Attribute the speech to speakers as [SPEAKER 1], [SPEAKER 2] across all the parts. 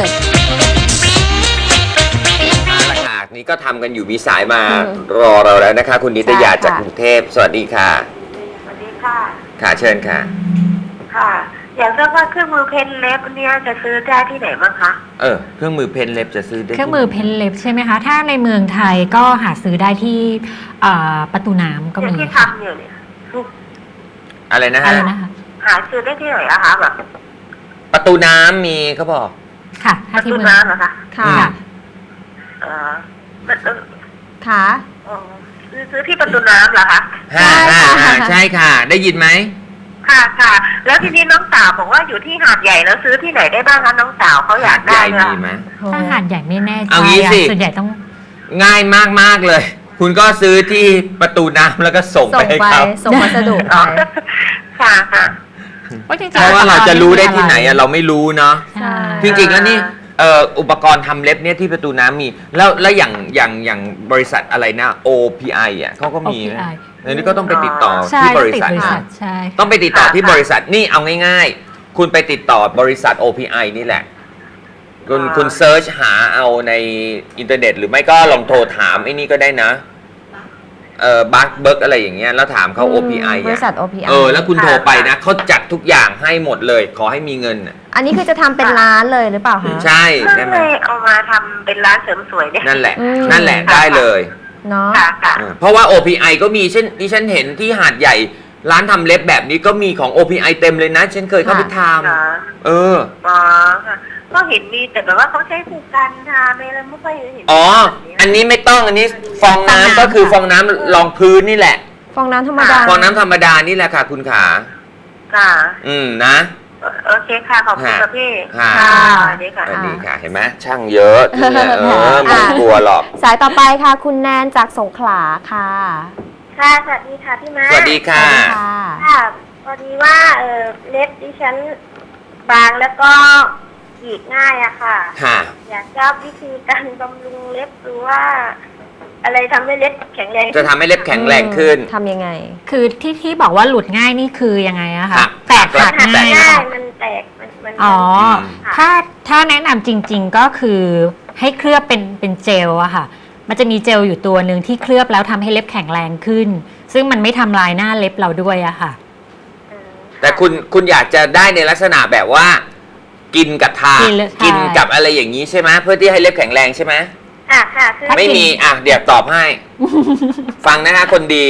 [SPEAKER 1] expert
[SPEAKER 2] เอาละค่ะนี่ก็ทำกันอยู่มีสายมา
[SPEAKER 1] อืม
[SPEAKER 2] รอเราแล้วนะคะ คุณนิตยา
[SPEAKER 1] ใช่ค่ะ
[SPEAKER 2] จากกรุงเทพสวัสดีค่ะ
[SPEAKER 3] สวัสดีค่ะ
[SPEAKER 2] ค่ะเชิญค่ะ
[SPEAKER 3] ค่ะ อยากทราบว่าเครื่องมือเพนเล็บเนี่ยจะซื้อได้ที่ไหนบ้างคะ
[SPEAKER 2] เออเครื่องมือเพนเล็บจะซื้อได้
[SPEAKER 4] เครื่องมือเพนเล็บใช่ไหมคะ ถ้าในเมืองไทยก็หาซื้อได้ที่เอ่อประตูน้ำก็
[SPEAKER 3] อย่าง
[SPEAKER 4] มี
[SPEAKER 3] ที่
[SPEAKER 4] ค่ะ
[SPEAKER 3] ทำอยู่เนี่ย
[SPEAKER 2] อะไรนะ
[SPEAKER 4] อะ
[SPEAKER 2] ฮะ
[SPEAKER 4] ไรนะคะ
[SPEAKER 3] หาซื้อได้ที่ไหนอะคะแบบ
[SPEAKER 2] ประตูน้ำมีเขาบอก
[SPEAKER 4] ค่ะ
[SPEAKER 3] ป
[SPEAKER 4] ถ้า
[SPEAKER 3] ระ
[SPEAKER 4] ที่
[SPEAKER 3] ตู
[SPEAKER 4] เมือง
[SPEAKER 3] น้ำเหรอคะ
[SPEAKER 1] ค่ะ
[SPEAKER 4] ค่ะ
[SPEAKER 3] เออมันเออ
[SPEAKER 1] ค่ะ
[SPEAKER 3] เออซื้อซื้อที่ประตูน้ำเหรอคะ
[SPEAKER 2] ห้า
[SPEAKER 1] ใช่
[SPEAKER 2] ห้า
[SPEAKER 1] ค่ะ
[SPEAKER 2] ห้าใช่ค่ะ ได้ยินไหม
[SPEAKER 3] ค่ะค่ะ แล้วทีนี้น้องสาวบอกว่าอยู่ที่หาดใหญ่แล้วซื้อที่ไหนได้บ้างคะน้องสาวเขาอยาก
[SPEAKER 2] ให
[SPEAKER 3] ได้
[SPEAKER 2] ญ่
[SPEAKER 3] เลย
[SPEAKER 2] มีไหม
[SPEAKER 4] ถ้าหาดใหญ่ไม่แน่ใจ
[SPEAKER 2] เอางี้
[SPEAKER 4] อะ
[SPEAKER 2] สิ
[SPEAKER 4] ส่วนใหญ่ต้อง
[SPEAKER 2] ง่ายมากมากๆเลย คุณก็ซื้อที่ประตูน้ำแล้วก็ส่ง
[SPEAKER 1] ส่
[SPEAKER 2] ไป
[SPEAKER 1] ง
[SPEAKER 2] ให้
[SPEAKER 1] ไป
[SPEAKER 2] เขา
[SPEAKER 1] ส่งพัสดุไป
[SPEAKER 3] อ๋อค่ะค่ะ
[SPEAKER 4] เพราะจริงๆ
[SPEAKER 2] เพราะว่าเราจะรู้ได้ที่ไหนอะเราไม่รู้เนาะ
[SPEAKER 4] ใช่
[SPEAKER 2] จริงๆแล้วนี่เอ่ออุปกรณ์ทำเล็บเนี่ยที่ประตูน้ำมี แล้วแล้วอย่างอย่างอย่างบริษัทอะไรนะ OPI อะเขาก็มีนะ
[SPEAKER 4] OPI
[SPEAKER 2] อันนี้ก็ต้องไปติดต่อ
[SPEAKER 4] ใช่
[SPEAKER 2] ที่บ
[SPEAKER 4] ต้อง
[SPEAKER 2] ริ
[SPEAKER 4] ติด
[SPEAKER 2] ษัท
[SPEAKER 4] บริษั
[SPEAKER 2] นะ
[SPEAKER 4] ทใช่
[SPEAKER 2] ต้องไปติดต่อที่
[SPEAKER 3] ค่ะ
[SPEAKER 2] บริษัทนี่เอาง่ายๆ คุณไปติดต่อบริษัท OPI นี่แหละ คุณ
[SPEAKER 3] อ่า
[SPEAKER 2] คุณเซิร์ชหาเอาในอินเทอร์เน็ต หรือไม่ก็ลองโทรถามไอ้นี่ก็ได้นะ เอ่อบัคเบิร์กอะไรอย่างเงี้ยแล้วถามเขา OPI
[SPEAKER 1] บริ
[SPEAKER 2] อะ
[SPEAKER 1] ษัท OPI
[SPEAKER 2] เออแล้วคุณโทรไปนะเขาจัดทุกอย่างให้หมดเลย ขอให้มีเงินน่ะ
[SPEAKER 1] อันนี้คือจะทำเป็นร้านเลยหรือเปล่าคะ
[SPEAKER 2] ใช่
[SPEAKER 3] เพิ่ง
[SPEAKER 2] ได้ไหม
[SPEAKER 3] เลยเอามาทำเป็นร้านเสริมสวยเนี่ย
[SPEAKER 2] นั่นแหละ
[SPEAKER 1] อืม
[SPEAKER 2] นั่นแหละได้เลย
[SPEAKER 1] เนาะ
[SPEAKER 3] ค่ะค่ะ
[SPEAKER 2] เออเพราะว่า OPI ก็มีเช่นที่ฉันเห็นที่หาดใหญ่ ร้านทำเล็บแบบนี้ก็มีของ OPI เต็มเลยนะฉันเคยเข้าไปท
[SPEAKER 3] ค่ะำ
[SPEAKER 2] เออ
[SPEAKER 3] อ๋อค่ะ ก็เห็นมีแต่แบบว่าเขาใช้ผูกกันทาไปแล้วไม่ค่อยเห็น
[SPEAKER 2] อ๋อ
[SPEAKER 3] แบบ
[SPEAKER 2] อันนี้ไม่ต้องอันนี้ฟองน้ำก็คือฟองน้ำรองพื้นนี่แหละ
[SPEAKER 1] ฟองน้ำธรรมดา
[SPEAKER 2] ฟองน้ำธรรมดานี่แหละค่ะ คุณขา
[SPEAKER 3] ค่ะ
[SPEAKER 2] อืมนะ
[SPEAKER 3] โอเคค่ะ ขอบคุณ
[SPEAKER 2] ค่ะ
[SPEAKER 3] ค่ะพี่
[SPEAKER 2] ค่ะ
[SPEAKER 3] สวัสดีค่ะ
[SPEAKER 2] สวัสดีค่ะ เห็นไหมช่างเยอะที่เนี่ยเออไม่
[SPEAKER 1] อะ
[SPEAKER 2] กลัวหรอก
[SPEAKER 1] สายต่อไปค่ะ คุณแนนจากสงขลาค่ะ
[SPEAKER 3] ค่ะ สวัสดีค่ะพี่มา
[SPEAKER 2] สวัสดีค่ะ
[SPEAKER 1] สวัสดีค่ะ
[SPEAKER 3] ค่ะ พอดีว่าเออเล็บดิฉันบางแล้วก็ หยีกง่ายอะค่ะ
[SPEAKER 2] ค่ะ
[SPEAKER 3] อยากทราบวิธีการบำรุงเล็บหรือว่า อะไรทำให้เล็บแข็งแรง
[SPEAKER 2] จะทำให้เล็บแข็งแรงขึ้น
[SPEAKER 1] ทำยังไง
[SPEAKER 4] คือที่ที่บอกว่าหลุดง่ายนี่คือยังไงอะ
[SPEAKER 2] หั
[SPEAKER 4] คะ
[SPEAKER 2] ก
[SPEAKER 4] แตก
[SPEAKER 2] หั
[SPEAKER 4] หั
[SPEAKER 2] ก
[SPEAKER 4] ก
[SPEAKER 3] หัก
[SPEAKER 4] ง่าย
[SPEAKER 3] ง่าย
[SPEAKER 4] อะ
[SPEAKER 3] มันแตกมันมัน
[SPEAKER 4] อ๋อ
[SPEAKER 2] ม
[SPEAKER 4] ถ้าถ้าแนะนำจริง ๆก็คือให้เคลือบเป็นเป็นเจลอะค่ะ มันจะมีเจลอยู่ตัวหนึ่งที่เคลือบแล้วทำให้เล็บแข็งแรงขึ้น ซึ่งมันไม่ทำลายหน้าเล็บเราด้วยอะค่ะ
[SPEAKER 3] อืม
[SPEAKER 2] แต่คุณคุณอยากจะได้ในลักษณะแบบว่า กินกับทา
[SPEAKER 4] กินเลยใช่
[SPEAKER 2] กินกับอะไรอย่างนี้ใช่ไหมเพื่อที่ให้เล็บแข็งแรงใช่ไหม
[SPEAKER 3] ค่ะค่ะคือ
[SPEAKER 2] ไม่มีอะเดี๋ยวตอบให้ ฟังนะคะคนดี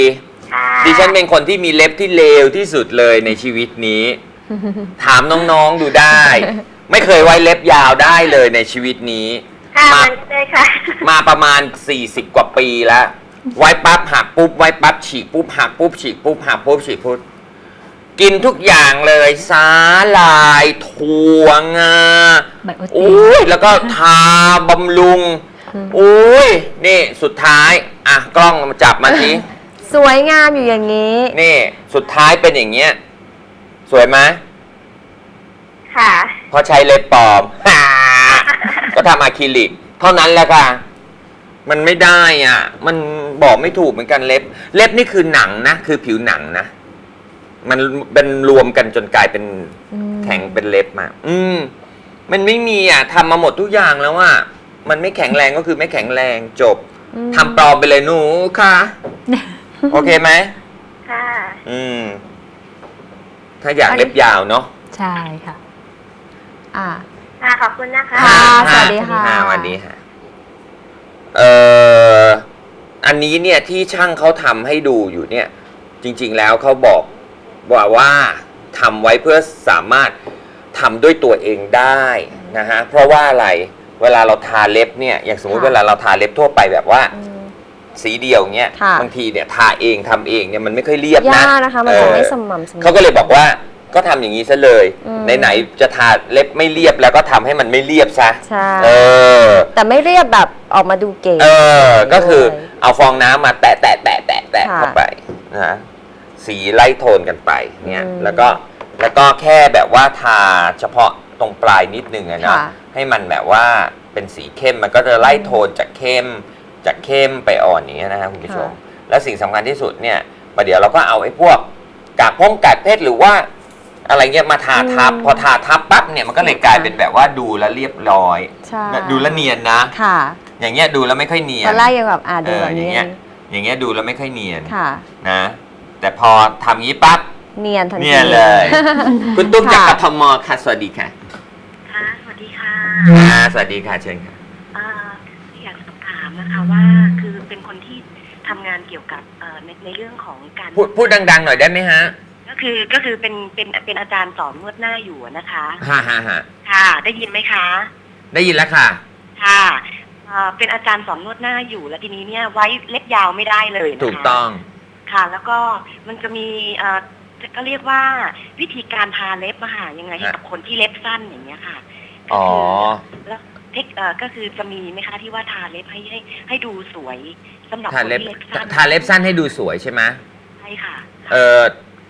[SPEAKER 3] ค่ะ
[SPEAKER 2] ดิฉันเป็นคนที่มีเล็บที่เลวที่สุดเลยในชีวิตนี้ ถามน้องๆดูได้ ไม่เคยไว้เล็บยาวได้เลยในชีวิตนี้
[SPEAKER 3] ค่ะ
[SPEAKER 2] มา
[SPEAKER 3] มันได้ค่ะ
[SPEAKER 2] มาประมาณ 40 กว่าปีแล้ว ไว้ปั๊บหักปุ๊บไว้ปั๊บฉีกปุ๊บหักปุ๊บฉีกปุ๊บหักปุ๊บฉีกปุ๊บ กินทุกอย่างเลยสาลายถั่วงา
[SPEAKER 4] ไบโอติน
[SPEAKER 2] อุ้ยแล้วก็ทาบำรุง
[SPEAKER 1] อืม
[SPEAKER 2] อุ้ยนี่สุดท้ายอะกล้องมาจับมาที
[SPEAKER 1] สวยงามอยู่อย่างนี้
[SPEAKER 2] นี่สุดท้ายเป็นอย่างเงี้ย สวยไหม
[SPEAKER 3] ค่ะ
[SPEAKER 2] เพราะใช้เล็บปลอม ก็ทำอะคริลิก เท่านั้นแหละค่ะ มันไม่ได้อะ มันบอกไม่ถูกเหมือนกันเล็บ เล็บนี่คือหนังนะ คือผิวหนังนะ มันเป็นรวมกันจนกลายเป็น
[SPEAKER 1] อืม
[SPEAKER 2] แข็งเป็นเล็บมาอืม มันไม่มีอะทำมาหมดทุกอย่างแล้วอะมันไม่แข็งแรงก็คือไม่แข็งแรงจบ
[SPEAKER 1] อืม
[SPEAKER 2] ทำปลอมไปเลยหนูค่ะ โอเคไหม
[SPEAKER 3] ค่ะ
[SPEAKER 2] อืม ถ้าอยากเล็บยาวเนาะ
[SPEAKER 4] ใช่ค่ะ
[SPEAKER 1] อ่า
[SPEAKER 3] ค่ะ ขอบคุณนะคะ
[SPEAKER 1] ค่ะสวัสดีค่ะ
[SPEAKER 2] สวัสดีค่ะเอ่ออันนี้เนี่ยที่ช่างเขาทำให้ดูอยู่เนี่ย จริง ๆ แล้วเขาบอก ว่าว่าทำไว้เพื่อสามารถทำด้วยตัวเองได้นะฮะเพราะว่าอะไรเวลาเราทาเล็บเนี่ยอย่างสมมุติ
[SPEAKER 1] ค่ะ
[SPEAKER 2] เวลาเราทาเล็บทั่วไปแบบว่า
[SPEAKER 1] อืม
[SPEAKER 2] สีเดียวเงี้ย
[SPEAKER 1] ค่ะ
[SPEAKER 2] บางทีเนี่ยทาเองทำเองเนี่ยมันไม่ค่อยเรียบนะ
[SPEAKER 1] ยากนะคะ มันจะ
[SPEAKER 2] เออ
[SPEAKER 1] ไม่สม่ำเสมอ
[SPEAKER 2] เขาก็เลยบอกว่าก็ทำอย่างนี้ซะเลย
[SPEAKER 1] อืม
[SPEAKER 2] ไหนๆจะทาเล็บไม่เรียบแล้วก็ทำให้มันไม่เรียบซะ
[SPEAKER 1] ใช่
[SPEAKER 2] เออ
[SPEAKER 1] แต่ไม่เรียบแบบออกมาดูเก๋
[SPEAKER 2] เออ ก็คือ
[SPEAKER 1] ด้วย
[SPEAKER 2] เอาฟองน้ำมาแตะแตะแตะแตะแตะ
[SPEAKER 1] ค่ะ
[SPEAKER 2] เข้าไปนะ สีไล่โทนกันไปเนี่ย
[SPEAKER 1] อืม
[SPEAKER 2] แล้วก็แล้วก็แค่แบบว่าทาเฉพาะตรงปลายนิดนึงอะเนาะ
[SPEAKER 1] ค่ะ
[SPEAKER 2] ให้มันแบบว่าเป็นสีเข้มมันก็จะไล่โทนจากเข้มจากเข้มไปอ่อนอย่างเงี้ยนะครับคุณผู้ชมและสิ่งสำคัญที่สุดเนี่ยประเดี๋ยวเราก็เอาไอ้พวกกากพงกากเพชรหรือว่า อะไรเงี้ยมาทาทับ
[SPEAKER 1] อืม
[SPEAKER 2] พอทาทับปั๊บเนี่ยมันก็เลยกลายเป็นแบบว่าดูแล้วเรียบร้อย
[SPEAKER 1] ใช่
[SPEAKER 2] ดูแล้วเนียนนะ
[SPEAKER 1] ค่ะ
[SPEAKER 2] อย่างเงี้ยดูแล้วไม่ค่อยเนีย
[SPEAKER 1] ตอนนแรกยังแบบอ่า
[SPEAKER 2] เอ
[SPEAKER 1] ดู
[SPEAKER 2] อ
[SPEAKER 1] แบบ
[SPEAKER 2] อย่าง
[SPEAKER 1] นี้
[SPEAKER 2] เงี้ย อย่างเงี้ยดูแล้วไม่ค่อยเนียน
[SPEAKER 1] ค่ะ
[SPEAKER 2] นะ แต่พอทำงี้ปั๊บ
[SPEAKER 1] เนียนทันที
[SPEAKER 2] เนียนเลย คุณตุ๊กจาก
[SPEAKER 1] ค่ะ
[SPEAKER 2] กทมค่ะสวัสดีค่ะ
[SPEAKER 3] ค่ะ สวัสดีค่ะ
[SPEAKER 2] อ่าสวัสดีค่ะเชิญค่ะ
[SPEAKER 3] เอ่ออยากจะสอบถามนะคะว่าคือเป็นคนที่ทำงานเกี่ยวกับเอ่อในในเรื่องของการ
[SPEAKER 2] พูดพูดดังๆหน่อยได้ไหมฮะ
[SPEAKER 3] ก็คือก็คือเป็นเป็นเป็นอาจารย์สอนนวดหน้าอยู่อะนะคะ
[SPEAKER 2] ฮ่าฮ่าฮ่า
[SPEAKER 3] ค่ะ ได้ยินไหมคะ
[SPEAKER 2] ได้ยินแล้วค่ะ
[SPEAKER 3] ค่ะเอ่อเป็นอาจารย์สอนนวดหน้าอยู่แล้วทีนี้เนี่ยไว้เล็บยาวไม่ได้เลยนะคะ
[SPEAKER 2] ถูกต้อง
[SPEAKER 3] ค่ะ แล้วก็มันจะมีเอ่อก็เรียกว่าวิธีการทาเล็บอะค่ะยังไงให้
[SPEAKER 2] ฮะ
[SPEAKER 3] กับคนที่เล็บสั้นอย่างเงี้ยค่ะ
[SPEAKER 2] อ๋อ
[SPEAKER 3] แล้วเทคเอ่อก็คือจะมีไหมคะที่ว่าทาเล็บให้ให้ให้ดูสวยสำหรับ
[SPEAKER 2] ทา
[SPEAKER 3] คน
[SPEAKER 2] เล็บ
[SPEAKER 3] ที่เล็บสั้น
[SPEAKER 2] ทาเล็บสั้นให้ดูสวยใช่ไหม
[SPEAKER 3] ใช่ค่ะ
[SPEAKER 2] เออ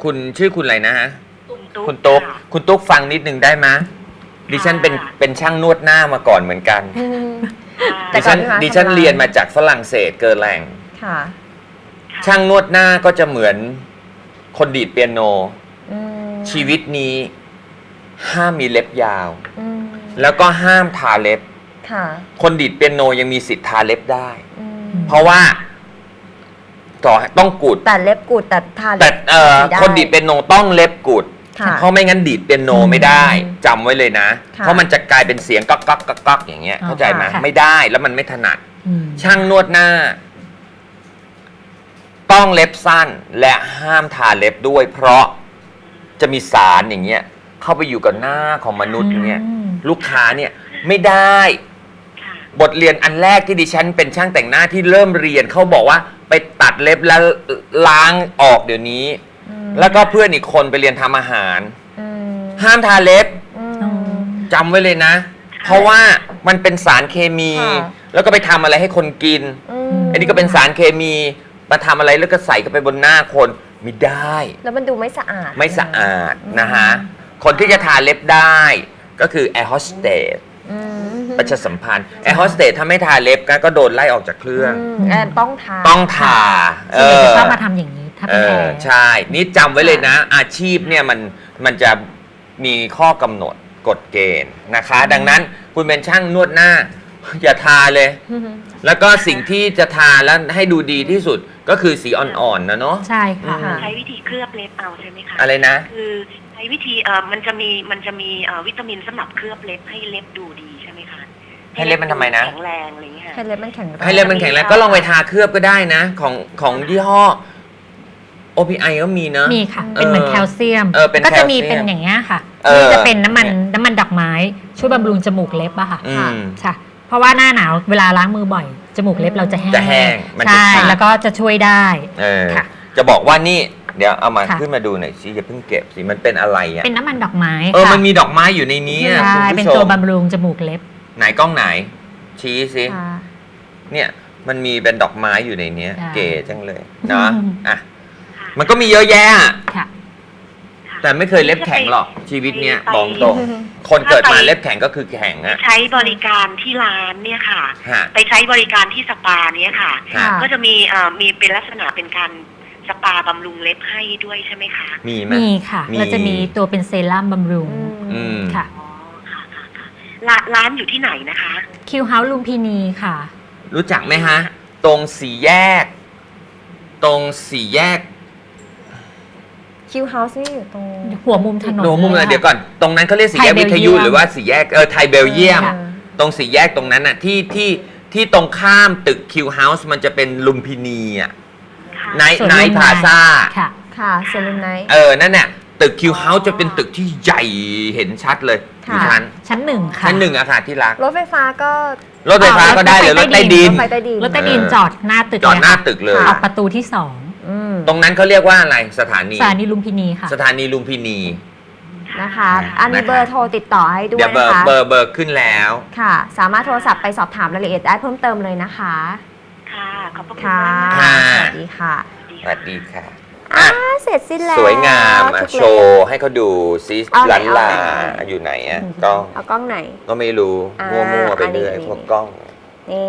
[SPEAKER 2] คุณชื่อคุณอะไรนะฮะ
[SPEAKER 3] ตุ่มตุ๊ก
[SPEAKER 2] คุณตุ๊ก
[SPEAKER 3] ค่ะ
[SPEAKER 2] คุณตุ๊กฟังนิดนึงได้ไหมดิฉันเป็น
[SPEAKER 3] ค่ะ
[SPEAKER 2] เป็นช่างนวดหน้ามาก่อนเหมือนกัน
[SPEAKER 1] อืม
[SPEAKER 3] ค่ะ
[SPEAKER 1] แต่
[SPEAKER 2] ดิ
[SPEAKER 1] ก่อ
[SPEAKER 2] ฉั
[SPEAKER 1] น
[SPEAKER 2] น
[SPEAKER 1] พี่ม้า
[SPEAKER 2] ดิฉัน
[SPEAKER 1] ทำงาน
[SPEAKER 2] เรียนมาจากฝรั่งเศสเกอร์แลง
[SPEAKER 1] ค่ะ
[SPEAKER 3] ค่ะ
[SPEAKER 2] ช่างนวดหน้าก็จะเหมือนคนดีดเปียโน
[SPEAKER 1] อืม
[SPEAKER 2] ชีวิตนี้ ห้ามมีเล็บยาว
[SPEAKER 1] อืม
[SPEAKER 2] แล้วก็ห้ามทาเล็บ
[SPEAKER 1] ค่ะ
[SPEAKER 2] คนดีดเปียโนยังมีสิทธิ์ทาเล็บได้
[SPEAKER 1] อืม
[SPEAKER 2] เพราะว่า ต่อต้องกุด
[SPEAKER 1] แต่เล็บกูดแต่ทา
[SPEAKER 2] แต่
[SPEAKER 1] เล็บ
[SPEAKER 2] เอ่อ
[SPEAKER 1] ไค
[SPEAKER 2] นดีดเปียโนต้องเล็บกุด
[SPEAKER 1] ค่ะ
[SPEAKER 2] เพราะไม่งั้นดีดเปียโนไม่ได้
[SPEAKER 1] อืม
[SPEAKER 2] จำไว้เลยนะ
[SPEAKER 1] ค่ะ
[SPEAKER 2] เพราะมันจะกลายเป็นเสียงก๊อกก๊อกก๊อกก๊อกอย่างเงี้ย
[SPEAKER 4] อ๋อ
[SPEAKER 2] เข้าใจไหม
[SPEAKER 4] ค่ะ
[SPEAKER 2] ไม่ได้แล้วมันไม่ถนัด
[SPEAKER 4] อืม
[SPEAKER 2] ช่างนวดหน้า ต้องเล็บสั้นและห้ามทาเล็บด้วย เพราะจะมีสารอย่างเงี้ยเข้าไปอยู่กับหน้าของมนุษย์เนี่ย
[SPEAKER 4] อืม
[SPEAKER 2] ลูกค้าเนี่ยไม่ได้
[SPEAKER 3] ค่ะ
[SPEAKER 2] บทเรียนอันแรกที่ดิฉันเป็นช่างแต่งหน้าที่เริ่มเรียนเขาบอกว่าไปตัดเล็บแล้วล้างออกเดี๋ยวนี้
[SPEAKER 1] อืม
[SPEAKER 2] แล้วก็เพื่อนอีกคนไปเรียนทำอาหาร
[SPEAKER 1] อืม
[SPEAKER 2] ห้ามทาเล็บ
[SPEAKER 1] อืม
[SPEAKER 4] อืม
[SPEAKER 2] จำไว้เลยนะ เพราะว่ามันเป็นสารเคมี
[SPEAKER 1] ค่ะ
[SPEAKER 2] แล้วก็ไปทำอะไรให้คนกิน
[SPEAKER 1] อืม
[SPEAKER 2] อันนี้ก็เป็นสารเคมี มาทำอะไรแล้วก็ใส่เข้าไปบนหน้าคนไม่ได้
[SPEAKER 1] แล้วมันดูไม่สะอาด
[SPEAKER 2] ไม่สะอาด
[SPEAKER 1] อืม
[SPEAKER 2] นะฮะ คนที่จะทาเล็บได้ก็คือแอร์โฮสเตส
[SPEAKER 1] อืม
[SPEAKER 2] ประชาสัมพันธ์แอร์โฮสเตสถ้าไม่ทาเล็บก็โดนไล่ออกจากเครื่อง
[SPEAKER 1] มแอนต้องทา
[SPEAKER 2] ต้องทา
[SPEAKER 4] ส่วนใหญ่จะชอบมาทำอย่างนี้ ถ้า
[SPEAKER 2] เอ
[SPEAKER 4] เป็นแอ
[SPEAKER 2] อ
[SPEAKER 4] ร์
[SPEAKER 2] ใช่ นี่จำไว้เลยนะ อาชีพเนี่ยมันมันจะมีข้อกำหนดกฎเกณฑ์นะคะ ดังนั้นคุณเป็นช่างนวดหน้า อย่าทาเลย
[SPEAKER 1] อืม
[SPEAKER 2] แล้วก็สิ่งที่จะทาแล้วให้ดูดีที่สุดก็คือสีอ่อนๆนะเนาะ
[SPEAKER 4] ใช่ค่ะ
[SPEAKER 2] อืม
[SPEAKER 3] ใช้วิธีเคลือบเล็บเอาใช่ไหมคะ
[SPEAKER 2] อะไรนะ
[SPEAKER 3] คือใช้วิธีเอ่อมันจะมีมันจะมีเอ่อวิตามินสำหรับเคลือบเล็บให้เล็บดูดีใช่ไหมคะ
[SPEAKER 2] ให้เล็บมันทำไมนะ
[SPEAKER 3] แข็งแรงอะไรอย่างเงี้ยค่ะ
[SPEAKER 1] ให้เล็บมันแข็งแรง
[SPEAKER 2] ให้เล็บมันแข็งแรงก็ลองไปทาเคลือบก็ได้นะ ของของยี่ห้อ OPI ก็มีเนอะ
[SPEAKER 4] มีค่ะ เป็นเหมือน
[SPEAKER 2] เออ
[SPEAKER 4] แคลเซียม
[SPEAKER 2] เออเป็น
[SPEAKER 4] ก็จะมี
[SPEAKER 2] แคลเซียม
[SPEAKER 4] เป็นอย่างเงี้ยค่ะ
[SPEAKER 2] เออ
[SPEAKER 4] ที่จะเป็นน้ำมัน
[SPEAKER 2] เนี่ย
[SPEAKER 4] น้ำมันดอกไม้ช่วยบำรุงจมูกเล็บอะค่ะ
[SPEAKER 2] อืม
[SPEAKER 4] ใช่เพ ราะว่าหน้าหนาวเวลาล้างมือบ่อย จมูกเล็บเราจะแห้ง
[SPEAKER 2] จะแห้งมันจะ
[SPEAKER 4] ใช่
[SPEAKER 2] ขาด
[SPEAKER 4] แล้วก็จะช่วยได้
[SPEAKER 2] เออ
[SPEAKER 4] ค่ะ
[SPEAKER 2] จะบอกว่านี่ เดี๋ยวเอามา
[SPEAKER 4] ค่ะ
[SPEAKER 2] ขึ้นมาดูหน่อยสิอย่าเพิ่งเก็บสิมันเป็นอะไรอะ
[SPEAKER 4] เป็นน้ำมันดอกไม้
[SPEAKER 2] เออ
[SPEAKER 4] ค่ะ
[SPEAKER 2] มันมีดอกไม้อยู่ในนี้อะ
[SPEAKER 4] ใช่
[SPEAKER 2] คุณ
[SPEAKER 4] เป็น
[SPEAKER 2] ผู้ช
[SPEAKER 4] ตัว
[SPEAKER 2] ม
[SPEAKER 4] บำรุงจมูกเล็บ
[SPEAKER 2] ไหนกล้องไหน ชี้สิ
[SPEAKER 1] ค่ะ
[SPEAKER 2] เนี่ยมันมีเป็นดอกไม้อยู่ในเนี้ย
[SPEAKER 4] ใช่
[SPEAKER 2] เก๋จังเลยเนาะ
[SPEAKER 4] อืม
[SPEAKER 2] อะ
[SPEAKER 3] ค่ะ
[SPEAKER 2] มันก็มีเยอะแยะอะ
[SPEAKER 4] ค่ะ
[SPEAKER 3] ค่ะ
[SPEAKER 2] แต่ไม่เคยเล็บแข็งหรอกชีวิตเนี้ย
[SPEAKER 3] ไป
[SPEAKER 2] บอกตรง คนเกิดมาเล็บแข็งก็คือแข็งอะ
[SPEAKER 3] ใช้บริการที่ร้านเนี่ยค่ะ
[SPEAKER 2] ฮะ
[SPEAKER 3] ไปใช้บริการที่สปาเนี่ยค่ะ
[SPEAKER 2] ฮะ
[SPEAKER 3] ก็จะมีเอ่อมีเป็นลักษณะเป็นการสปาบำรุงเล็บให้ด้วยใช่ไหมคะ
[SPEAKER 2] มีไหม
[SPEAKER 4] มีค่ะ
[SPEAKER 2] มี
[SPEAKER 4] เราจะมีตัวเป็นเซรั่มบำรุง
[SPEAKER 2] อืม
[SPEAKER 4] ค่ะ
[SPEAKER 3] อ๋อค่ะค่ะค่ะร้านร้านอยู่ที่ไหนนะคะ
[SPEAKER 4] คิวเฮาส์ลุมพินีค่ะ
[SPEAKER 2] รู้จักไหมฮะ ตรงสี่แยก ตรงสี่แยก
[SPEAKER 1] คิวเฮาส์นี่อยู่ตรง
[SPEAKER 4] หัวมุมถนน
[SPEAKER 2] โนมุม
[SPEAKER 4] ล
[SPEAKER 2] เลย
[SPEAKER 4] ค่ะ
[SPEAKER 2] เดี๋ยวก่อน ตรงนั้นเขาเรียกสี่แยก
[SPEAKER 4] ไทย
[SPEAKER 2] วิทยุ
[SPEAKER 4] เบลเยียม
[SPEAKER 2] หรือว่าสี่แยกเออไทยเบลเยียม
[SPEAKER 1] ค่ะ
[SPEAKER 2] ตรงสี่แยกตรงนั้นน่ะที่ที่ที่ตรงข้ามตึกคิวเฮาส์มันจะเป็นลุมพินีอะ
[SPEAKER 3] ค่ะ
[SPEAKER 2] ไนท์
[SPEAKER 4] ส่วน
[SPEAKER 2] ไน
[SPEAKER 4] ลุ
[SPEAKER 2] ท์
[SPEAKER 4] ม
[SPEAKER 2] พาซา
[SPEAKER 4] ค่ะ
[SPEAKER 1] ค่ะเซเลนไนท์
[SPEAKER 2] เออ นั่นน่ะตึกคิวเฮาส์จะเป็นตึกที่ใหญ่เห็นชัดเลยอ
[SPEAKER 1] ค่ะ
[SPEAKER 2] ยู่ชั้น
[SPEAKER 4] ชั้นหนึ่งค่ะ
[SPEAKER 2] ชั้นหนึ่งอะค่ะที่รัก
[SPEAKER 1] รถไฟฟ้าก็
[SPEAKER 2] รถไฟฟ้าก็ได้หรือรถใต้ดิน
[SPEAKER 1] รถไฟใต้ดิน
[SPEAKER 4] รถใต้ดิน
[SPEAKER 2] เออ
[SPEAKER 4] จอดหน้าตึก
[SPEAKER 2] จอดหน้า
[SPEAKER 4] เลยค่ะ
[SPEAKER 2] ตึกเลย
[SPEAKER 1] ค่ะ
[SPEAKER 4] ออกประตูที่สอง
[SPEAKER 1] อืม
[SPEAKER 2] ตรงนั้นเขาเรียกว่าอะไรสถานี
[SPEAKER 4] สถานีลุมพินีค่ะ
[SPEAKER 2] สถานีลุมพินี
[SPEAKER 1] นะคะ อันนี้เบอร์โทรติดต่อให้ด้วย
[SPEAKER 2] เดี๋ยวเบอ
[SPEAKER 1] นะ
[SPEAKER 2] ร์
[SPEAKER 1] คะ
[SPEAKER 2] เบอร์เบอร์ขึ้นแล้ว
[SPEAKER 1] ค่ะ สามารถโทรศัพท์ไปสอบถามรายละเอียดได้เพิ่มเติมเลยนะคะ
[SPEAKER 3] ค่ะ ขอบพระคุณ
[SPEAKER 1] ค่ะ
[SPEAKER 3] มาก
[SPEAKER 2] ค่ะ
[SPEAKER 1] สวัสดีค่ะ
[SPEAKER 2] สวัสดีค่ะ
[SPEAKER 1] อ่า
[SPEAKER 2] อะ
[SPEAKER 1] เสร็จสิ้นแล้ว
[SPEAKER 2] สวยงามอะ
[SPEAKER 1] ทุก
[SPEAKER 2] โช
[SPEAKER 1] เล่ม
[SPEAKER 2] ว์ให้เขาดูซิ
[SPEAKER 1] เอาไหน
[SPEAKER 2] ลันลา
[SPEAKER 1] เอาไหน
[SPEAKER 2] อยู่ไหนอะกล้อง
[SPEAKER 1] เอากล้องไหน
[SPEAKER 2] ก็ไม่รู้
[SPEAKER 1] อ่า
[SPEAKER 2] มั่วๆไปเรื่อย
[SPEAKER 1] อันนี้
[SPEAKER 2] พวกกล้อง
[SPEAKER 1] นี่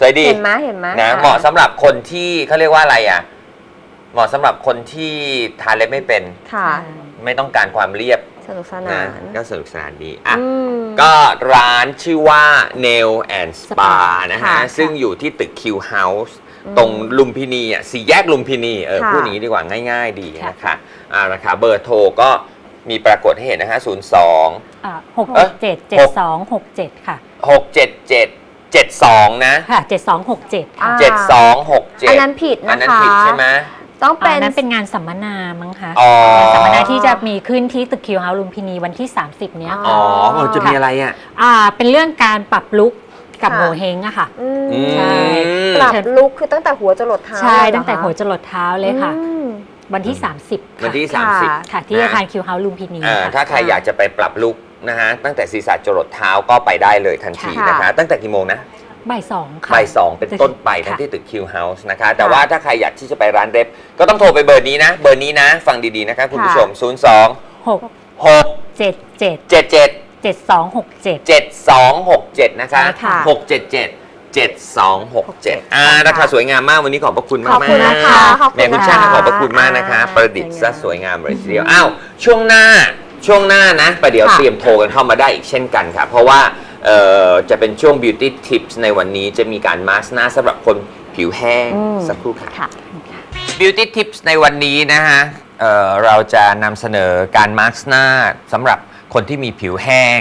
[SPEAKER 2] สวยดี
[SPEAKER 1] เห็นไหมเห็นไหม
[SPEAKER 2] นะ
[SPEAKER 1] ค่
[SPEAKER 2] เหมาะสำหรับคนที่เขาเรียกว่าอะไรอะ เหมาะสำหรับคนที่ทาเล็บไม่เป็น
[SPEAKER 1] ค่ะ
[SPEAKER 2] ไม่ต้องการความเรียบ
[SPEAKER 1] สนุกส
[SPEAKER 2] นะ
[SPEAKER 1] นาน
[SPEAKER 2] ก็สนุกสนานดีอะ
[SPEAKER 1] อืม
[SPEAKER 2] ก็ร้านชื่อว่า Nail and Spa
[SPEAKER 4] Spa
[SPEAKER 2] นะ
[SPEAKER 1] ค่ะ
[SPEAKER 2] ฮะซึ่งอยู่ที่ตึก Q House
[SPEAKER 1] อืม
[SPEAKER 2] ตรงลุมพินีอะสี่แยกลุมพินีเออ
[SPEAKER 1] ค่ะ
[SPEAKER 2] พูดอย่างนี้ดีกว่าง่าย ๆ ดี
[SPEAKER 4] ค่ะ
[SPEAKER 2] นะคะอ่านะคะเบอร์โทรก็มีปรากฏให้เห็นนะฮะ02
[SPEAKER 4] หก
[SPEAKER 2] เอ๊ะ
[SPEAKER 4] เจ็ดเจ็ดสองหกเจ็ดค่ะ
[SPEAKER 2] 677 72 นะ
[SPEAKER 4] ค่ะเจ็ดสองหกเจ็ดค่ะ
[SPEAKER 1] อ่า
[SPEAKER 2] 7267
[SPEAKER 1] อันนั้นผิดนะคะ
[SPEAKER 2] อันนั้นผิดใช่ไหม
[SPEAKER 1] ต้อง
[SPEAKER 4] เป็
[SPEAKER 1] เป็นน
[SPEAKER 4] นั้นเป็นงานสัมมนามั้งคะ
[SPEAKER 2] อ๋อ
[SPEAKER 4] งานสัมมนาที่จะมีขึ้นที่ตึกคิวเฮาส์ลุมพินีวันที่ 30 เนี้ย
[SPEAKER 2] อ๋อมันจะมีอะไรอะ
[SPEAKER 4] อ่าเป็นเรื่องการปรับลุกกับ
[SPEAKER 1] ค่ะ
[SPEAKER 4] โงเฮงอะค่ะ
[SPEAKER 1] อืม
[SPEAKER 2] อืม
[SPEAKER 4] ใช่
[SPEAKER 1] ปรับลุกคือตั้งแต่หัวจรดเท้า
[SPEAKER 4] ใช่
[SPEAKER 1] เลยเรอ
[SPEAKER 4] ตั้งแต่หัวจรดเท้าเลยค่ะ
[SPEAKER 1] อืม
[SPEAKER 4] วันที่ 30
[SPEAKER 2] วันที่
[SPEAKER 1] ค่ะ
[SPEAKER 2] 30
[SPEAKER 4] ค่ะ ที่อาคารคิวเฮาส์ลุมพินี
[SPEAKER 2] เอ่อ
[SPEAKER 4] ค่ะ
[SPEAKER 2] ถ้าใครอยากจะไปปรับลุก นะฮะตั้งแต่ศีรษะจรดเท้าก็ไปได้เลยทันที
[SPEAKER 1] ค่ะ
[SPEAKER 2] นะคะตั้งแต่กี่โมงนะ
[SPEAKER 4] บ่ายสองค่ะ
[SPEAKER 2] บ่ายสองเป็นต้นไปทั้ง
[SPEAKER 4] ค่ะ
[SPEAKER 2] ที่ตึกคิวเฮาส์นะคะ แต่ว่าถ้าใครอยากที่จะไปร้านเล็บก็ต้องโทรไปเบอร์นี้นะ เบอร์นี้นะ ฟังดีๆนะคะคุณผู้ชม 0 2
[SPEAKER 4] หก
[SPEAKER 2] 6
[SPEAKER 4] เจ็ดเจ็ด
[SPEAKER 2] 7 7
[SPEAKER 4] เจ็ดสองหกเจ็ด
[SPEAKER 2] 7 2 6 7 นะคะ
[SPEAKER 1] ใช่ค่ะ
[SPEAKER 2] 6 7 7 7 2 6 7 อ่าราคาสวยงามมากวันนี้ขอบพระคุณมาก
[SPEAKER 1] ขอบคุณ
[SPEAKER 2] ๆ
[SPEAKER 1] นะคะขอบคุณ
[SPEAKER 2] แม่คุณช่าง
[SPEAKER 1] ค่ะ
[SPEAKER 2] ขอบพระคุณมากนะคะ
[SPEAKER 1] อ่า
[SPEAKER 2] ประดิษฐ์ซะส
[SPEAKER 1] ส
[SPEAKER 2] ว
[SPEAKER 1] วยย
[SPEAKER 2] งางา
[SPEAKER 1] มม
[SPEAKER 2] เลยทีเดียวอ้าวช่วงหน้า ช่วงหน้านะประเดี๋ยว
[SPEAKER 1] ค่ะ
[SPEAKER 2] เตรียมโทรกันเข้ามาได้อีกเช่นกันค่ะ เพราะว่าเอ่อจะเป็นช่วง beauty tips ในวันนี้จะมีการมาสก์หน้าสำหรับคนผิวแห้ง
[SPEAKER 1] อืม
[SPEAKER 2] สักครู่ค่ะ
[SPEAKER 1] ค่ะ
[SPEAKER 2] beauty tips ในวันนี้นะฮะเอ่อเราจะนำเสนอการมาสก์หน้าสำหรับคนที่มีผิวแห้ง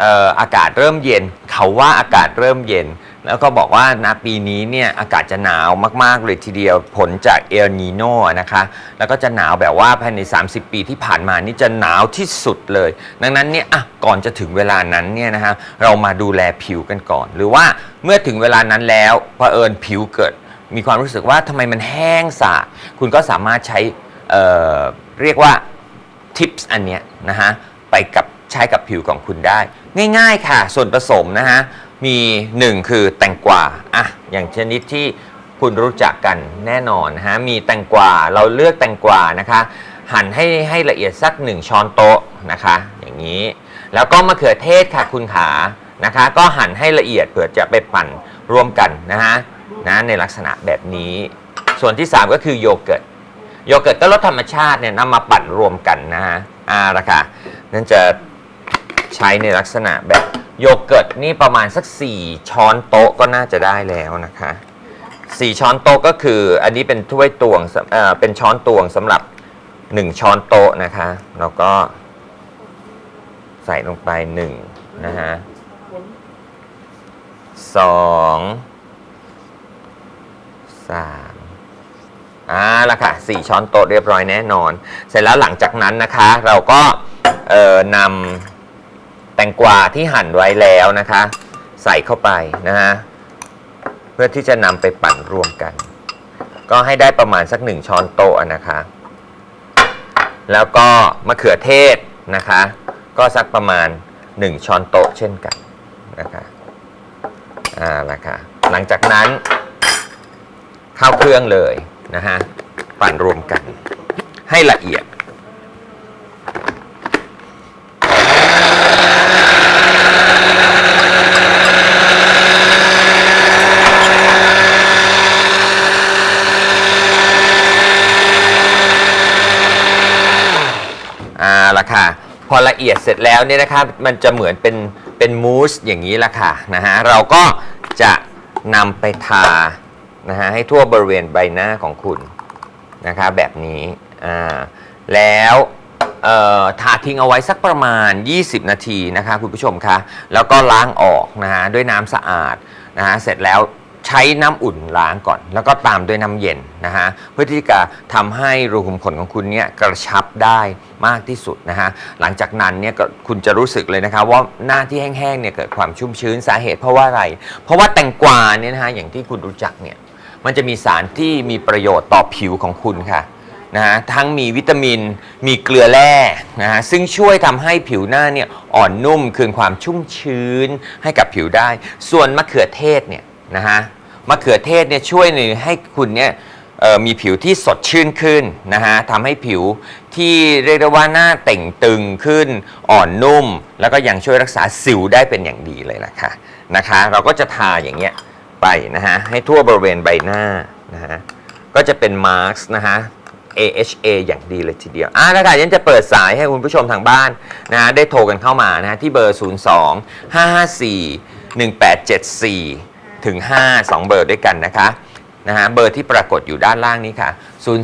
[SPEAKER 2] เอ่ออากาศเริ่มเย็น เขาว่าอากาศเริ่มเย็น แล้วก็บอกว่าณปีนี้เนี่ยอากาศจะหนาวมาก ๆ เลยทีเดียวผลจากเอลนีโนนะคะ แล้วก็จะหนาวแบบว่าภายใน 30 ปีที่ผ่านมานี่จะหนาวที่สุดเลย ดังนั้นเนี่ยอะก่อนจะถึงเวลานั้นเนี่ยนะฮะเรามาดูแลผิวกันก่อน หรือว่าเมื่อถึงเวลานั้นแล้วเผอิญผิวเกิด มีความรู้สึกว่าทำไมมันแห้งสาคุณก็สามารถใช้เอ่อเรียกว่าทิปส์อันเนี้ยนะฮะไปกับใช้กับผิวของคุณได้ ง่าย ๆ ค่ะ ส่วนผสมนะฮะ มีหนึ่งคือแตงกวาอะอย่างชนิดที่คุณรู้จักกันแน่นอนนะฮะมีแตงกวาเราเลือกแตงกวานะคะ หั่นให้ให้ละเอียดสักหนึ่งช้อนโต๊ะนะคะ อย่างนี้ แล้วก็มะเขือเทศค่ะคุณขานะคะ ก็หั่นให้ละเอียดเผื่อจะไปปั่นร่วมกันนะฮะนะในลักษณะแบบนี้ ส่วนที่ 3 ก็คือโยเกิร์ตโยเกิร์ตก็รสธรรมชาติเนี่ยนำมาปั่นรวมกันนะฮะอ่าละค่ะนั่นจะใช้ในลักษณะแบบ โยเกิร์ตนี่ประมาณสัก 4 ช้อนโต๊ะก็น่าจะได้แล้วนะคะ 4 ช้อนโต๊ะก็คืออันนี้เป็นถ้วยตวงเอ่อเป็นช้อนตวงสำหรับ 1 ช้อนโต๊ะนะคะ แล้วก็ใส่ลงไป1นะฮะสองสามอ่าละค่ะสี่ช้อนโต๊ะเรียบร้อยแน่นอน เสร็จแล้วหลังจากนั้นนะคะ เราก็เอ่อนำ ตงกวาที่หั่นไว้แล้วนะคะ ใส่เข้าไปนะฮะเพื่อที่จะนำไปปั่นรวมกัน ก็ให้ได้ประมาณสักหนึ่งช้อนโต๊ะนะคะ แล้วก็มะเขือเทศนะคะ ก็สักประมาณ 1 ช้อนโต๊ะเช่นกันนะคะอ่าละค่ะหลังจากนั้นเข้าเครื่องเลยนะฮะปั่นรวมกันให้ละเอียด อ่าละค่ะ พอละเอียดเสร็จแล้วเนี่ยนะครับมันจะเหมือนเป็นเป็นมูสอย่างนี้ละค่ะนะฮะเราก็จะนำไปทานะฮะให้ทั่วบริเวณใบหน้าของคุณนะคะแบบนี้อ่าแล้วเอ่อทาทิ้งเอาไว้สักประมาณ 20 นาทีนะคะคุณผู้ชมคะแล้วก็ล้างออกนะฮะด้วยน้ำสะอาดนะฮะเสร็จแล้ว ใช้น้ำอุ่นล้างก่อน แล้วก็ตามด้วยน้ำเย็นนะฮะเพื่อที่จะทำให้รูขุมขนของคุณเนี่ยกระชับได้มากที่สุดนะฮะหลังจากนั้นเนี่ยก็คุณจะรู้สึกเลยนะคะว่าหน้าที่แห้งๆเนี่ยเกิดความชุ่มชื้นสาเหตุเพราะว่าอะไร เพราะว่าแตงกวาเนี่ยนะฮะอย่างที่คุณรู้จักเนี่ยมันจะมีสารที่มีประโยชน์ต่อผิวของคุณค่ะนะฮะทั้งมีวิตามินมีเกลือแร่นะฮะซึ่งช่วยทำให้ผิวหน้าเนี่ยอ่อนนุ่มคืนความชุ่มชื้นให้กับผิวได้ ส่วนมะเขือเทศเนี่ย นะฮะมะเขือเทศเนี่ยช่วยในให้คุณเนี่ยมีผิวที่สดชื่นขึ้นนะฮะทำให้ผิวที่เรียกได้ว่าหน้าเต่งตึงขึ้นอ่อนนุ่ม แล้วก็ยังช่วยรักษาสิวได้เป็นอย่างดีเลยล่ะค่ะนะคะ เราก็จะทาอย่างเงี้ยไปนะฮะให้ทั่วบริเวณใบหน้านะฮะก็จะเป็นมาร์กนะฮะ AHA อย่างดีเลยทีเดียวอะแล้วค่ะยันจะเปิดสายให้คุณผู้ชมทางบ้านนะฮะได้โทรกันเข้ามานะฮะที่เบอร์ 02 554 1874 ถึง 5 2 เบอร์ด้วยกันนะคะนะฮะเบอร์ที่ปรากฏอยู่ด้านล่างนี้ค่ะ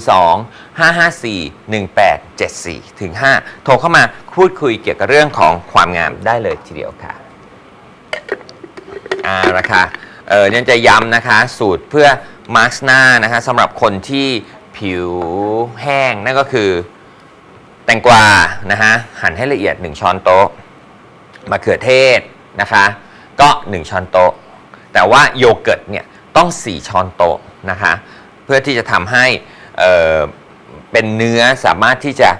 [SPEAKER 2] 02 554 1874 ถึง 5 โทรเข้ามาพูดคุยเกี่ยวกับเรื่องของความงามได้เลยทีเดียวค่ะอ่าละค่ะเออเนี่จะย้ำนะคะ สูตรเพื่อมาร์กหน้านะคะสำหรับคนที่ผิวแห้งนั่นก็คือ แตงกวานะฮะหั่นให้ละเอียด 1 ช้อนโต๊ะมะเขือเทศนะคะ ก็ 1 ช้อนโต๊ะ แต่ว่าโยเกิร์ตเนี่ยต้อง 4 ช้อนโต๊ะนะคะ เพื่อที่จะทำให้เอ่อเป็นเนื้อสามารถที่จะ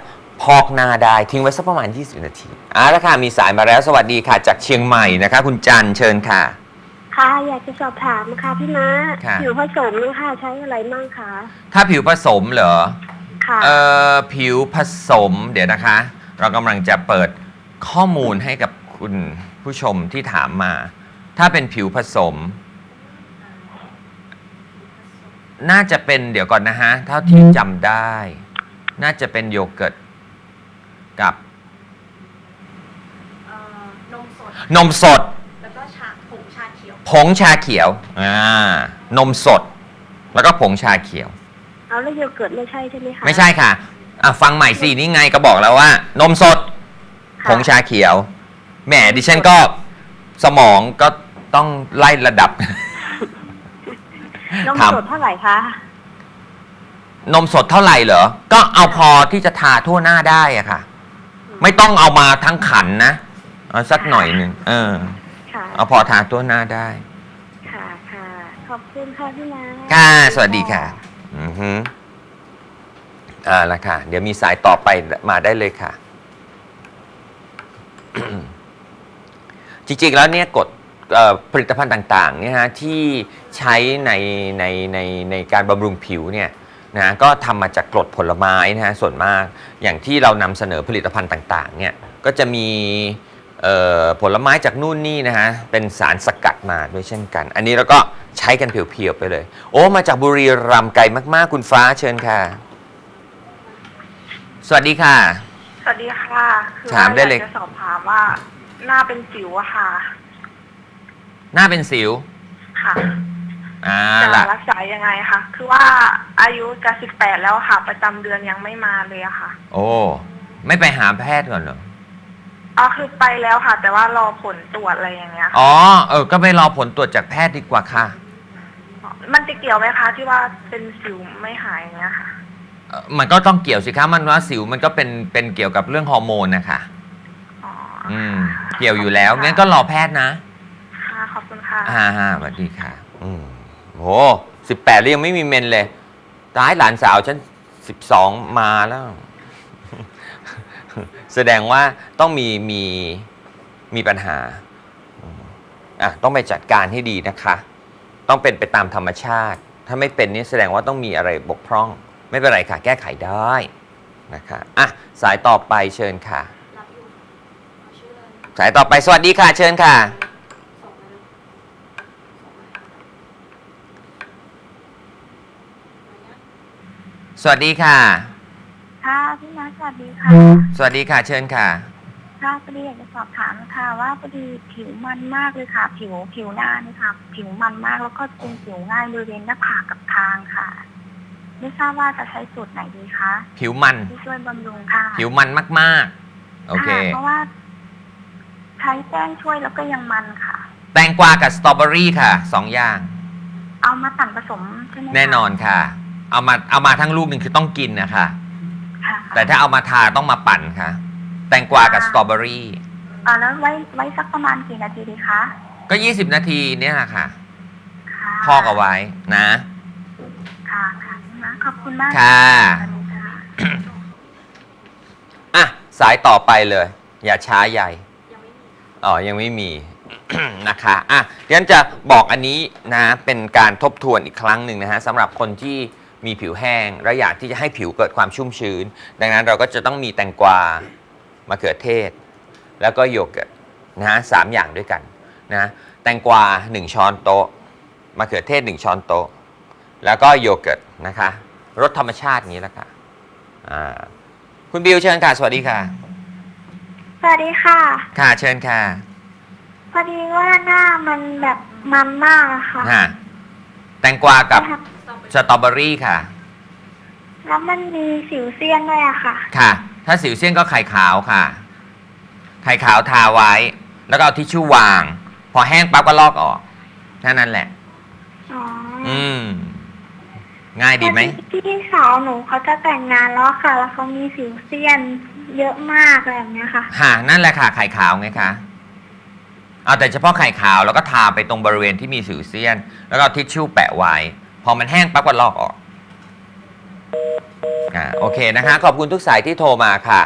[SPEAKER 2] พอกหน้าได้ทิ้งไว้สักประมาณ 20 นาทีอ่าแล้วค่ะมีสายมาแล้วสวัสดีค่ะ จากเชียงใหม่นะคะ คุณจันเชิญค่ะ
[SPEAKER 3] ค่ะอยากจะสอบถามค่ะพี่ม้า
[SPEAKER 2] ค่ะ
[SPEAKER 3] ผิวผสมนะคะใช้อะไรมั่งคะ
[SPEAKER 2] ถ้าผิวผสมเหรอ
[SPEAKER 3] ค่ะ
[SPEAKER 2] เอ่อผิวผสมเดี๋ยวนะคะ เรากำลังจะเปิดข้อมูลให้กับคุณผู้ชมที่ถามมา ถ้าเป็นผิวผสม น่าจะเป็นเดี๋ยวก่อนนะฮะ เท่าที่จำได้ น่าจะเป็นโยเกิร์ตกับ
[SPEAKER 5] นมสด
[SPEAKER 2] นมสด
[SPEAKER 5] แล้วก็ชาผงชาเขียว
[SPEAKER 2] ผงชาเขียว อ่า นมสด แล้วก็ผงชาเขียว
[SPEAKER 3] เอาแล้วโยเกิร์ตไม่ใช่ใช่ไหมคะ
[SPEAKER 2] ไม่ใช่ค่ะ อะ ฟังใหม่สิ นี่ไงก็บอกแล้วว่า นมสด
[SPEAKER 3] ค่ะ
[SPEAKER 2] ผงชาเขียว แหมดิฉันก็สมองก็ ต้องไล่ระดับ
[SPEAKER 3] นม
[SPEAKER 2] ถาม
[SPEAKER 3] สดเท่าไหร่คะ
[SPEAKER 2] นมสดเท่าไหร่เหรอ ก็เอาพอที่จะทาทั่วหน้าได้อะค่ะ ไม่ต้องเอามาทั้งขันนะเอาสักหน่อยหนึ่งเออ
[SPEAKER 3] ค่ะ
[SPEAKER 2] เอาพอทาทั่วหน้าได้
[SPEAKER 3] ค่ะ ค่ะ ขอบคุณค่ะพี่ม้า
[SPEAKER 2] ค่ะ สวัสดีค่ะ อือฮึอ่าละค่ะ เดี๋ยวมีสายต่อไปมาได้เลยค่ะ จริงๆ แล้วเนี่ยกฎเอ่อ ผลิตภัณฑ์ต่างๆเนี่ยฮะที่ใช้ในในในในการบำรุงผิวเนี่ยนะก็ทำมาจากกรดผลไม้นะฮะส่วนมากอย่างที่เรานำเสนอผลิตภัณฑ์ต่างๆเนี่ยก็จะมีเอ่อผลไม้จากนู่นนี่นะฮะเป็นสารสกัดมาด้วยเช่นกัน อันนี้เราก็ใช้กันเพียวๆไปเลย โอ้มาจากบุรีรัมย์ไกลมาก ๆ คุณฟ้าเชิญค่ะ สวัสดีค่ะ
[SPEAKER 6] สวัสดีค่ะคือ
[SPEAKER 2] ถามได้เลย
[SPEAKER 6] ว่อยากจะสอบถามว่าหน้าเป็นสิวอะค่ะ
[SPEAKER 2] หน้าเป็นสิว
[SPEAKER 6] ค่ะ
[SPEAKER 2] อ่า
[SPEAKER 6] จะ
[SPEAKER 2] ล่ะ
[SPEAKER 6] รักษายังไงคะ คือว่าอายุจะสิบแปดแล้วค่ะ ประจำเดือนยังไม่มาเลยอะค่ะ
[SPEAKER 2] โอ้ ไม่ไปหาแพทย์ก่อนเหรอ
[SPEAKER 6] อ๋อ คือไปแล้วค่ะ แต่ว่ารอผลตรวจอะไรอย่างเงี้ยค่ะ
[SPEAKER 2] อ๋อ เออ ก็ไปรอผลตรวจจากแพทย์ดีกว่าค่ะ
[SPEAKER 6] มันจะเกี่ยวไหมคะที่ว่าเป็นสิวไม่หายอย่างเงี้ยค่ะ
[SPEAKER 2] เอ่อมันก็ต้องเกี่ยวสิคะมันว่าสิวมันก็เป็นเป็นเกี่ยวกับเรื่องฮอร์โมนนะคะ
[SPEAKER 6] อ๋อ
[SPEAKER 2] อืม เกี่ยวอยู่แล้วงั้นก็รอแพทย์นะ
[SPEAKER 6] ค่ะขอบคุณค่ะ
[SPEAKER 2] อ่าฮะสวัสดีค่ะ อืมโหสิบแปดแล้วยังไม่มีเมนเลยตายหลานสาวฉันสิบสองมาแล้ว แสดงว่าต้องมีมีมีปัญหาอืมอะต้องไปจัดการให้ดีนะคะ ต้องเป็นไปตามธรรมชาติ ถ้าไม่เป็นนี่แสดงว่าต้องมีอะไรบกพร่อง ไม่เป็นไรค่ะ แก้ไขได้นะคะอะสายต่อไปเชิญค่ะ สายต่อไปสวัสดีค่ะ เชิญค่ะ สวัสดีค่ะ
[SPEAKER 3] ค่ะพี่ม้าสวัสดีค่ะ
[SPEAKER 2] สวัสดีค่ะ เชิญค่ะ
[SPEAKER 3] ค่ะพอดีอยากจะสอบถามค่ะ ว่าพอดีผิวมันมากเลยค่ะ ผิวผิวหน้านี่ค่ะ ผิวมันมากแล้วก็เป็นผิวง่ายบริเวณหน้าผากกับคางค่ะ ไม่ทราบว่าจะใช้สูตรไหนดีคะ
[SPEAKER 2] ผิวมัน
[SPEAKER 3] ที่ช่วยบำรุงค่ะ
[SPEAKER 2] ผิวมันมาก ๆ โอเค
[SPEAKER 3] ค่ะเพราะว่า ใช้แป้งช่วยแล้วก็ยังมันค่ะ
[SPEAKER 2] แตงกวากับสตรอเบอรี่ค่ะสองอย่าง
[SPEAKER 3] เอามาสั่นผสมใช่ไหมคะ
[SPEAKER 2] แน่นอนค่ะ เอามาเอามาทั้งลูกหนึ่งคือต้องกินนะคะ
[SPEAKER 3] ค่ะ
[SPEAKER 2] แต่ถ้าเอามาทาต้องมาปั่นค่ะ แตงกวากับสตรอเบอรี่
[SPEAKER 3] อ่าแล้วไว้ไว้สักประมาณกี่นาทีดีคะ
[SPEAKER 2] ก็ 20 นาทีเนี่ยแหละค่ะ
[SPEAKER 3] ค่ะ
[SPEAKER 2] พอกเอาไว้นะ
[SPEAKER 3] ค่ะค่ะพี่ม้าขอบคุณมาก
[SPEAKER 2] ค่ะ
[SPEAKER 3] สวัสดีค่ะ
[SPEAKER 2] อะ สายต่อไปเลย อย่าช้าใหญ่อ๋อ ยังไม่มี นะคะ อะงั้นจะบอกอันนี้นะ เป็นการทบทวนอีกครั้งหนึ่งนะฮะสำหรับคนที่ มีผิวแห้งและอยากที่จะให้ผิวเกิดความชุ่มชื้น ดังนั้นเราก็จะต้องมีแตงกวามะเขือเทศ แล้วก็โยเกิร์ตนะฮะสามอย่างด้วยกันนะแตงกวา 1 ช้อนโต๊ะมะเขือเทศ 1 ช้อนโต๊ะ แล้วก็โยเกิร์ตนะคะรสธรรมชาตินี้แหละค่ะอ่าคุณบิวเชิญค่ะ สวัสดีค่ะ
[SPEAKER 7] สวัสดีค่ะ
[SPEAKER 2] ค่ะเชิญค่ะ
[SPEAKER 7] พอดีว่าหน้ามันแบบมันมากอะค่ะ
[SPEAKER 2] ฮะแตงกวากับ สตรอเบอรี่ค่ะ
[SPEAKER 7] แล้วมันมีสิวเซียนด้วยอะค่ะ
[SPEAKER 2] ค่ะ ถ้าสิวเซียนก็ไข่ขาวค่ะ ไข่ขาวทาไว้ แล้วก็เอาทิชชู่วาง พอแห้งปั๊บก็ลอกออกแค่นั้นแหละ
[SPEAKER 7] อ๋ออ
[SPEAKER 2] อืม ง่ายดีไหม
[SPEAKER 7] พี่สาวหนูเขาจะแต่งงานแล้วค่ะ แล้วเขามีสิวเซียนเยอะมากอะไรแบบเนี้ยค่ะ
[SPEAKER 2] ค่ะ นั่นแหละค่ะไข่ขาวไงคะเอาแต่เฉพาะไข่ขาวแล้วก็ทาไปตรงบริเวณที่มีสิวเซียน แล้วก็เอาทิชชู่แปะไว้พ อมันแห้งปั๊บก็ลอกออกอ่าโอเคนะคะขอบคุณทุกสายที่โทรมาค่ะ